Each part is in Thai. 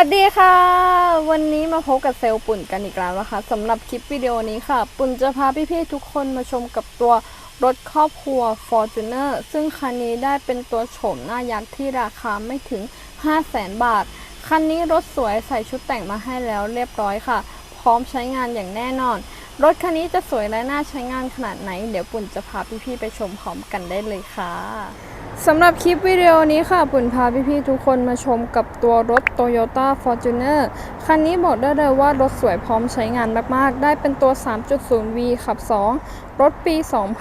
วัสดีค่ะ วันนี้มาพบกับเซลล์ปุ่นกันอีกแล้วนะคะสำหรับคลิปวิดีโอนี้ค่ะ ปุ่นจะพาพี่ๆทุกคนมาชมกับตัวรถครอบครัว Fortuner ซึ่งคันนี้ได้เป็นตัวโฉมหน้ายักษ์ที่ราคาไม่ถึง 500,000 บาท คันนี้รถสวยใส่ชุดแต่งมาให้แล้วเรียบร้อยค่ะ พร้อมใช้งานอย่างแน่นอน รถคันนี้จะสวยและน่าใช้งานขนาดไหน เดี๋ยวปุ่นจะพาพี่ๆไปชมพร้อมกันได้เลยค่ะ สำหรับคลิปวิดีโอนี้ค่ะปุ่นพาพี่ๆทุกคนมาชมกับตัวรถ Toyota Fortuner คันนี้บอกได้เลยว่ารถสวยพร้อมใช้งานมากๆ ได้เป็นตัว 3.0V ขับ 2 รถปี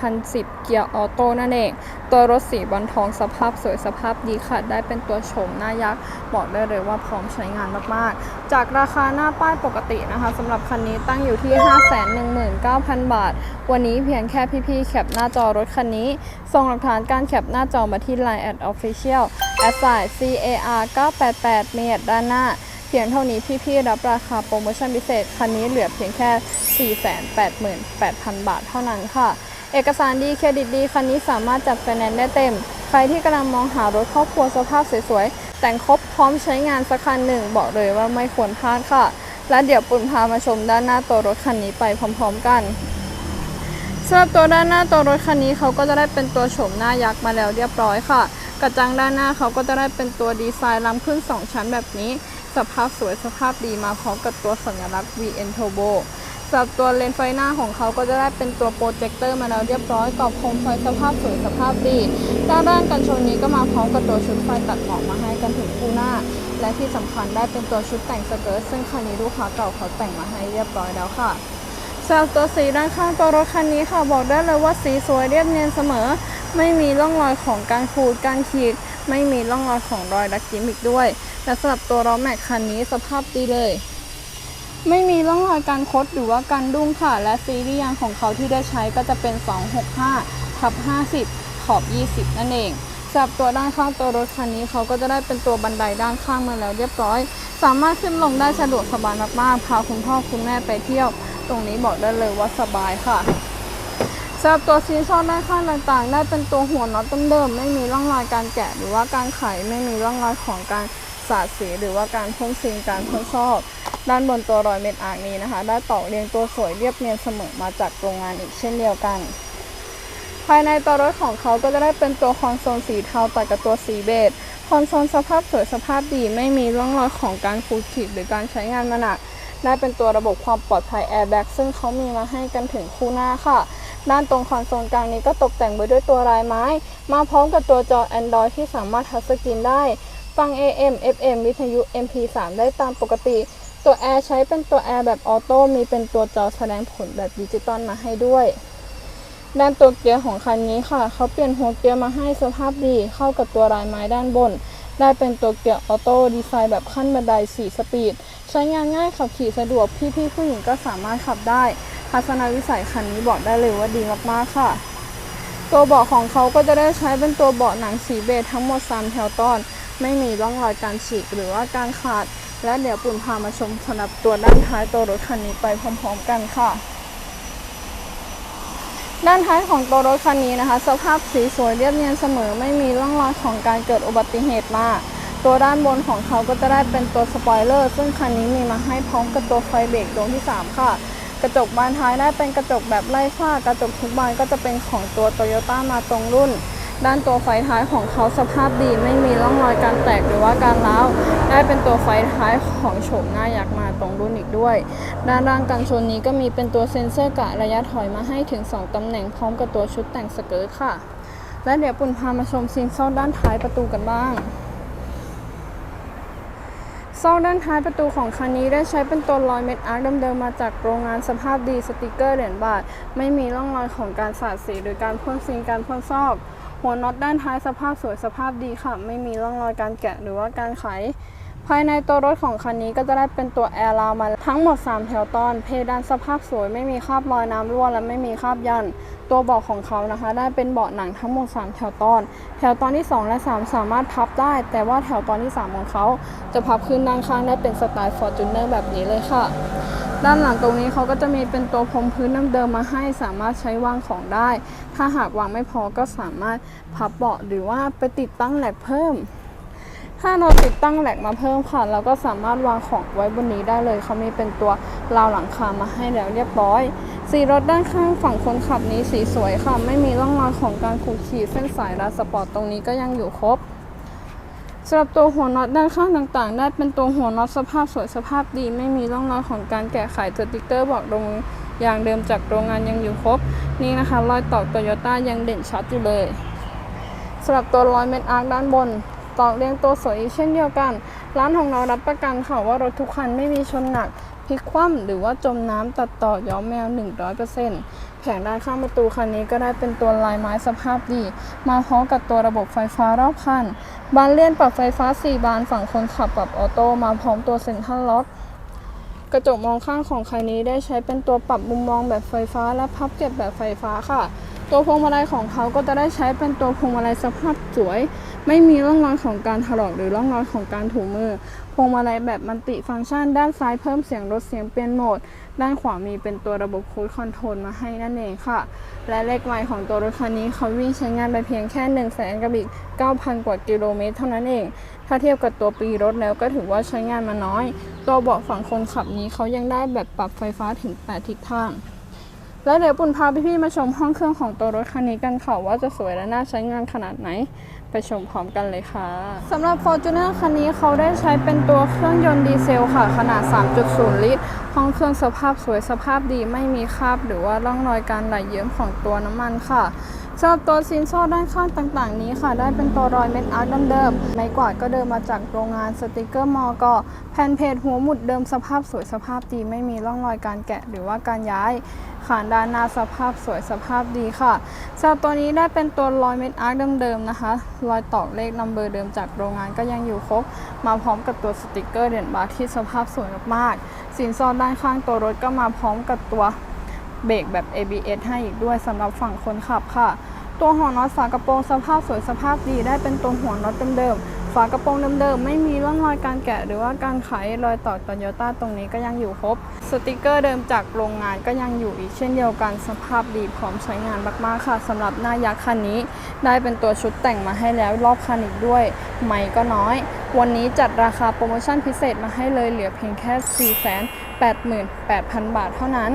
2010 เกียร์ออโต้นั่นเอง ตัวรถสีบอลทองสภาพสวยสภาพดีค่ะ ได้เป็นตัวโฉมหน้ายักษ์บอกได้เลยว่าพร้อมใช้งานมากๆ จากราคาหน้าป้ายปกตินะคะสำหรับคันนี้ตั้งอยู่ที่ 519,000 บาท วันนี้เพียงแค่พี่ๆแคปหน้าจอรถคันนี้ส่งหลักฐานการแคปหน้าจอมาที่ที่ Line at Official a s s i CAR 988เมตรด้านหน้า เพียงเท่านี้พี่ๆรับราคาโปรโมชั่นพิเศษ คันนี้เหลือเพียงแค่ 488,000 บาทเท่านั้นค่ะ เอกสารดีเครดิตดี คันนี้สามารถจัดไฟแนนซ์ได้เต็ม ใครที่กำลังมองหารถครอบครัวสภาพสวยๆ แต่งครบพร้อมใช้งานสักคันหนึ่ง บอกเลยว่าไม่ควรพลาดค่ะ และเดี๋ยวปุ่นพามาชมด้านหน้าตัวรถคันนี้ไปพร้อม ๆ กัน สำหรับตัวด้านหน้าตัวรถคันนี้เขาก็จะได้เป็นตัวโฉมหน้ายักษ์มาแล้วเรียบร้อยค่ะ กระจังด้านหน้าเขาก็จะได้เป็นตัวดีไซน์ล้ำขึ้น 2 ชั้นแบบนี้ สภาพสวยสภาพดีมาพร้อมกับตัวสัญลักษณ์ VN Turbo สำหรับตัวเลนส์ไฟหน้าของเขาก็จะได้เป็นตัวโปรเจคเตอร์มาแล้วเรียบร้อยกรอบโคมไฟสภาพสวยสภาพดีด้านล่างกันชนนี้ก็มาพร้อมกับตัวชุดไฟตัดหมอกมาให้กันถึงคู่หน้า และที่สำคัญได้เป็นตัวชุดแต่งสเกิร์ตซึ่งคันนี้ลูกค้าเก่าเขาแต่งมาให้เรียบร้อยแล้วค่ะ สำหรับตัวสีด้านข้างตัวรถคันนี้ค่ะบอกได้เลยว่าสีสวยเรียบเนียนเสมอ ไม่มีร่องรอยของการขูดการขีด ไม่มีร่องรอยของรอยดักกิมอีกด้วยและสำหรับตัวล้อแม็กคันนี้สภาพดีเลย ไม่มีร่องรอยการคดหรือว่าการดุ้งค่ะ และซีรีส์ยางของเขาที่ได้ใช้ก็จะเป็น 265ทับ50 ขอบ 20 นั่นเองสำหรับตัวด้านข้างตัวรถคันนี้เขาก็จะได้เป็นตัวบันไดด้านข้างมาแล้วเรียบร้อย สามารถขึ้นลงได้สะดวกสบายมากๆพาคุณพ่อคุณแม่ไปเที่ยว ตรงนี้บอกได้เลยว่าสบายค่ะสำหรับตัวซีซ่อนด้านข้างต่างๆ ได้เป็นตัวหัวน็อตเดิมๆไม่มีร่องรอยการแกะ หรือว่าการไขไม่มีร่องรอยของการสาดสี หรือว่าการพ่นซีนการพ่นซอกด้านบนตัวรอยเม็ดอ่าร์กนี้นะคะ ได้ต่อเรียงตัวสวยเรียบเนียนเสมอมาจากโรงงานอีกเช่นเดียวกัน ภายในตัวรถของเขาก็จะได้เป็นตัวคอนโซลสีเทาตัดกับตัวสีเบจคอนโซลสภาพสวยสภาพดีไม่มีร่องรอยของการขูดขีดหรือการใช้งานมาหนัก ได้เป็นตัวระบบความปลอดภัยแอร์แบ็กซึ่งเขามีมาให้กันถึงคู่หน้าค่ะ ด้านตรงคอนโซลกลางนี้ก็ตกแต่งไปด้วยตัวลายไม้ มาพร้อมกับตัวจอ Android ที่สามารถทัชสกรีนได้ ฟัง AM FM วิทยุ MP3 ได้ตามปกติ ตัวแอร์ใช้เป็นตัวแอร์แบบออโต้มีเป็นตัวจอแสดงผลแบบดิจิตอลมาให้ด้วยด้านตัวเกียร์ของคันนี้ค่ะ เขาเปลี่ยนหัวเกียร์มาให้สภาพดีเข้ากับตัวลายไม้ด้านบน ได้เป็นตัวเกียร์ออโต้ดีไซน์แบบขั้นบันได 4 สปีด ใช้งานง่ายขับขี่สะดวกพี่ๆผู้หญิงก็สามารถขับได้ทัศนวิสัยคันนี้บอกได้เลยว่าดีมากๆค่ะ ตัวเบาะของเขาก็จะได้ใช้เป็นตัวเบาะหนังสีเบจทั้งหมด 3 แถวตอน ไม่มีร่องรอยการฉีกหรือว่าการขาด และเดี๋ยวปุ่นพามาชมสำหรับตัวด้านท้ายตัวรถคันนี้ไปพร้อม ๆ กันค่ะ ด้านท้ายของตัวรถคันนี้นะคะ สภาพสีสวยเรียบเนียนเสมอไม่มีร่องรอยของการเกิดอุบัติเหตุมาตัวด้านบนของเขาก็จะได้เป็นตัวสปอยเลอร์ ซึ่งคันนี้มีมาให้พร้อมกับตัวไฟเบรกดวงที่ 3 ค่ะ กระจกบานท้ายได้เป็นกระจกแบบไล่ฝ้ากระจกทุกบานก็จะเป็นของตัวโตโยต้ามาตรงรุ่น ด้านตัวไฟท้ายของเขาสภาพดีไม่มีร่องรอยการแตกหรือว่าการร้าวได้เป็นตัวไฟท้ายของโฉมหน้ายักษ์มาตรงรุ่นอีกด้วย ด้านล่างกันชนนี้ก็มีเป็นตัวเซ็นเซอร์กะระยะถอยมาให้ถึง 2 ตำแหน่งพร้อมกับตัวชุดแต่งสเกิร์ตค่ะ และเดี๋ยวปุ่นพามาชมซีนซอกด้านท้ายประตูกันบ้างซอกด้านท้ายประตูของคันนี้ได้ใช้เป็นตัวรอยเม็ดอาร์คเดิมๆมาจากโรงงานสภาพดีสติกเกอร์เหรียญบาท ไม่มีร่องรอยของการสาดสีหรือการพ่นซีนการพ่นซอก หัวน็อตด้านท้ายสภาพสวยสภาพดีค่ะ ไม่มีร่องรอยการแกะหรือว่าการไข ภายในตัวรถของคันนี้ก็จะได้เป็นตัวแอร์ราวมาทั้งหมด 3 แถวตอน เพดานสภาพสวย ไม่มีคราบรอยน้ำรั่วและไม่มีคราบยัน ตัวเบาะของเขานะคะ ได้เป็นเบาะหนังทั้งหมด 3 แถวตอน แถวตอนที่ 2 และ 3 สามารถพับได้ แต่ว่าแถวตอนที่ 3 ของเขา จะพับขึ้นด้านข้างได้เป็นสไตล์ Fortuner แบบนี้เลยค่ะ ด้านหลังตรงนี้เขาก็จะมีเป็นตัวพรมพื้นเดิมมาให้สามารถใช้วางของได้ ถ้าหากวางไม่พอก็สามารถพับเบาะหรือว่าไปติดตั้งแหลกเพิ่ม ถ้าเราติดตั้งแหลกมาเพิ่มค่ะ เราก็สามารถวางของไว้บนนี้ได้เลยเขามีเป็นตัวราวหลังคามาให้แล้วเรียบร้อยสีรถด้านข้างฝั่งคนขับนี้สีสวยค่ะ ไม่มีร่องรอยของการขูดขีดเส้นสายราสปอร์ตตรงนี้ก็ยังอยู่ครบ สำหรับตัวหัวน็อตด้านข้างต่างๆ ได้เป็นตัวหัวน็อตสภาพสวยสภาพดี ไม่มีร่องรอยของการแกะไขสติ๊กเกอร์บอกตรงอย่างเดิมจากโรงงานยังอยู่ครบ นี่นะคะรอยต่อโตโยต้ายังเด่นชัดอยู่เลยสำหรับตัวรอยเม็ดอาร์คด้านบนตอกเรียงตัวสวยอีกเช่นเดียวกัน ร้านของเรารับประกันค่ะว่ารถทุกคันไม่มีชนหนักพลิกคว่ำหรือว่าจมน้ำตัดต่อย้อมแมว 100% ผงด้านข้างประตูคันนี้ก็ได้เป็นตัวลายไม้สภาพดี มาพร้อมกับตัวระบบไฟฟ้ารอบคัน บานเลื่อนปรับไฟฟ้า 4 บานฝั่งคนขับปรับออโต้มาพร้อมตัวเซ็นทรัลล็อกกระจกมองข้างของคันนี้ได้ใช้เป็นตัวปรับมุมมองแบบไฟฟ้าและพับเก็บแบบไฟฟ้าค่ะ ตัวพวงมาลัยของเขาก็จะได้ใช้เป็นตัวพวงมาลัยสภาพสวย ไม่มีร่องรอยของการถลอกหรือร่องรอยของการถูมือ พวงมาลัยแบบมันติฟังก์ชัน ด้านซ้ายเพิ่มเสียงลดเสียงเปลี่ยนโหมด ด้านขวามีเป็นตัวระบบคูดคอนโทรลมาให้นั่นเองค่ะ และเลขไมล์ของตัวรถคันนี้เขาวิ่งใช้งานไปเพียงแค่1นึ่งแสนกับอีก9,000 กว่ากิโลเมตรเท่านั้นเอง ถ้าเทียบกับตัวปีรถแล้วก็ถือว่าใช้งานมาน้อย ตัวเบาะฝั่งคนขับนี้เขายังได้แบบปรับไฟฟ้าถึง 8 ทิศทางแล้วเดี๋ยวปุ่นพาพี่ๆมาชมห้องเครื่องของตัวรถคันนี้กันค่ะว่าจะสวยและน่าใช้งานขนาดไหน ไปชมพร้อมกันเลยค่ะสำหรับ Fortuner คันนี้เขาได้ใช้เป็นตัวเครื่องยนต์ดีเซลค่ะ ขนาด 3.0 ลิตรห้องเครื่องสภาพสวยสภาพดีไม่มีคราบ หรือว่าร่องรอยการไหลเยิ้มของตัวน้ำมันค่ะ สำหรับตัวซินโซ่ด้านข้างต่างๆ นี้ค่ะ ได้เป็นตัวรอยเม็ดอาร์ตเดิมๆไม้กวาดก็เดิมมาจากโรงงานสติกเกอร์มอก็แผ่นเพจหัวหมุดเดิมสภาพสวยสภาพดีไม่มีร่องรอยการแกะหรือว่าการย้ายขานด้านหน้าสภาพสวยสภาพดีค่ะสำหรับตัวนี้ได้เป็นตัวรอยเม็ดอาร์คเดิมๆนะคะรอยตอกเลขนัมเบอร์เดิมจากโรงงานก็ยังอยู่ครบ มาพร้อมกับตัวสติกเกอร์เด่นบาร์ที่สภาพสวยมากๆสินสอดด้านข้างตัวรถก็มาพร้อมกับตัว เบรกแบบ ABS ให้อีกด้วยสำหรับฝั่งคนขับค่ะ ตัวหัวน็อตฝากระโปรงสภาพสวยสภาพดีได้เป็นตัวหัวน็อตเดิมๆ ฝากระโปรงเดิมๆ ไม่มีร่องรอยการแกะ หรือว่าการไขรอยต่อโตโยต้าตรงนี้ก็ยังอยู่ครบ สติกเกอร์เดิมจากโรงงานก็ยังอยู่อีกเช่นเดียวกันสภาพดีพร้อมใช้งานมากๆค่ะสำหรับหน้ายักษ์คันนี้ ได้เป็นตัวชุดแต่งมาให้แล้วรอบคันอีกด้วย ไม่ก็น้อย วันนี้จัดราคาโปรโมชั่นพิเศษมาให้เลยเหลือเพียงแค่4 8 8 0 0 0 บาทเท่านั้น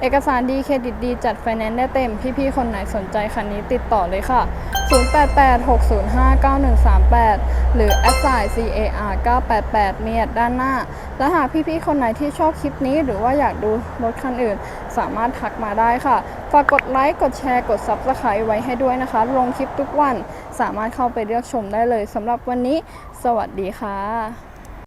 เอกสารดีเครดิตดีจัดไฟแนนซ์ได้เต็ม พี่ๆ คนไหนสนใจคันนี้ติดต่อเลยค่ะ 0886059138 หรือ a s i CAR 988เมียดด้านหน้า และหากพี่ๆ คนไหนที่ชอบคลิปนี้ หรือว่าอยากดูรถคันอื่น สามารถทักมาได้ค่ะ ฝากกดไลค์ กดแชร์ กด Subscribe ไว้ให้ด้วยนะคะ ลงคลิปทุกวัน สามารถเข้าไปเลือกชมได้เลยสำหรับวันนี้ สวัสดีค่ะ